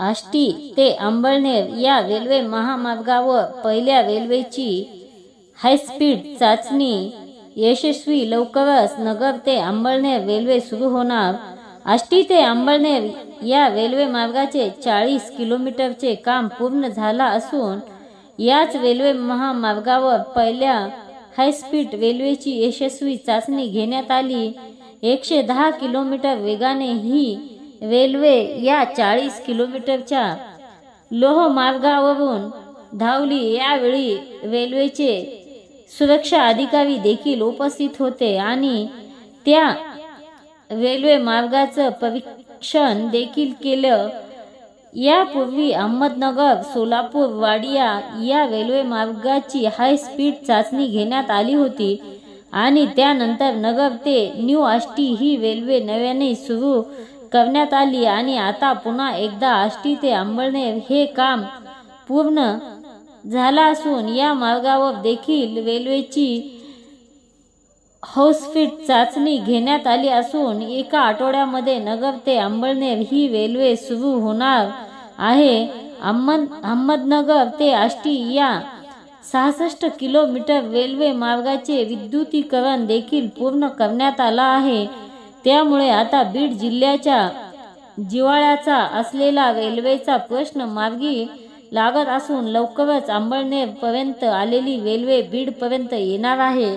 आष्टी ते अंबळनेर या रेल्वे महामार्गावर पहिल्या रेल्वेची हायस्पीड चाचणी. यशस्वी लवकरच नगर ते अंबळनेर रेल्वे सुरू होणार. आष्टी ते अंबळनेर या रेल्वे मार्गाचे चाळीस किलोमीटरचे काम पूर्ण झाला असून याच रेल्वे महामार्गावर पहिल्या हायस्पीड रेल्वेची यशस्वी चाचणी घेण्यात आली. एकशे दहा किलोमीटर वेगाने ही रेल्वे या चाळीस किलोमीटरच्या लोहमार्गावरून धावली. यावेळी रेल्वेचे सुरक्षा अधिकारी देखील उपस्थित होते आणि त्या रेल्वे मार्गाचं परीक्षण देखील केलं. यापूर्वी अहमदनगर सोलापूर वाडिया या रेल्वे मार्गाची हाय स्पीड चाचणी घेण्यात आली होती आणि त्यानंतर नगर ते न्यू आष्टी ही रेल्वे नव्याने सुरू करण्यात आली आणि आता पुन्हा एकदा आष्टी ते अंबळनेर हे काम पूर्ण झाला असून या मार्गावर देखील रेल्वेची हाऊसफिट चाचणी घेण्यात आली असून एका आठवड्यामध्ये नगर ते अंबळनेर ही रेल्वे सुरू होणार आहे. अहमद अहमदनगर ते आष्टी या सहासष्ट किलोमीटर रेल्वे मार्गाचे विद्युतीकरण देखील पूर्ण करण्यात आला आहे. त्यामुळे आता बीड जिल्ह्याच्या जिवाळ्याचा असलेला रेल्वेचा प्रश्न मार्गी लागत असून लवकरच अंबळनेरपर्यंत आलेली रेल्वे बीड पर्यंत येणार आहे.